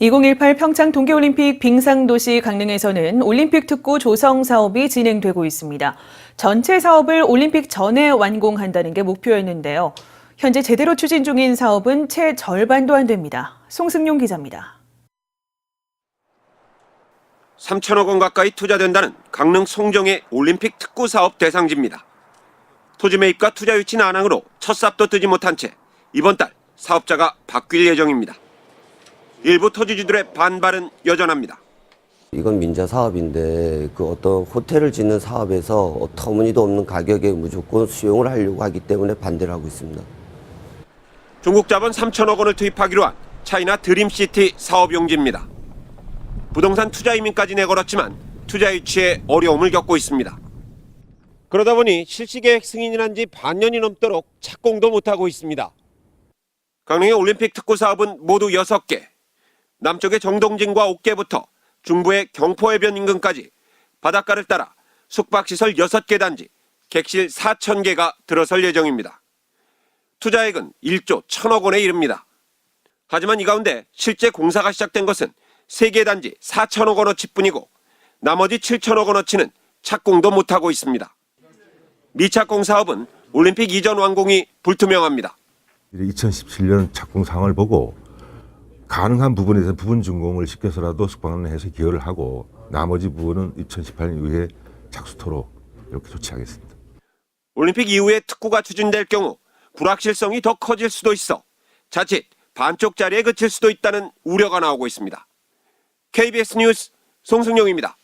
2018 평창 동계올림픽 빙상도시 강릉에서는 올림픽 특구 조성 사업이 진행되고 있습니다. 전체 사업을 올림픽 전에 완공한다는 게 목표였는데요. 현재 제대로 추진 중인 사업은 채 절반도 안 됩니다. 송승용 기자입니다. 3천억 원 가까이 투자된다는 강릉 송정의 올림픽 특구 사업 대상지입니다. 토지 매입과 투자 유치 난항으로 첫 삽도 뜨지 못한 채 이번 달 사업자가 바뀔 예정입니다. 일부 토지주들의 반발은 여전합니다. 이건 민자 사업인데 그 어떤 호텔을 짓는 사업에서 터무니도 없는 가격에 무조건 수용을 하려고 하기 때문에 반대를 하고 있습니다. 중국 자본 3천억 원을 투입하기로 한 차이나 드림시티 사업 용지입니다. 부동산 투자 이민까지 내걸었지만 투자 유치에 어려움을 겪고 있습니다. 그러다 보니 실시계획 승인이 난 지 반년이 넘도록 착공도 못하고 있습니다. 강릉의 올림픽 특구 사업은 모두 6개. 남쪽의 정동진과 옥계부터 중부의 경포해변 인근까지 바닷가를 따라 숙박시설 6개 단지, 객실 4천 개가 들어설 예정입니다. 투자액은 1조 1천억 원에 이릅니다. 하지만 이 가운데 실제 공사가 시작된 것은 3개 단지 4천억 원어치뿐이고 나머지 7천억 원어치는 착공도 못하고 있습니다. 미착공 사업은 올림픽 이전 완공이 불투명합니다. 2017년 착공 상황을 보고 가능한 부분에서 부분 준공을 시켜서라도 숙박을 해서 기여를 하고 나머지 부분은 2018년 이후에 착수토록 이렇게 조치하겠습니다. 올림픽 이후에 특구가 추진될 경우 불확실성이 더 커질 수도 있어 자칫 반쪽짜리에 그칠 수도 있다는 우려가 나오고 있습니다. KBS 뉴스 송승용입니다.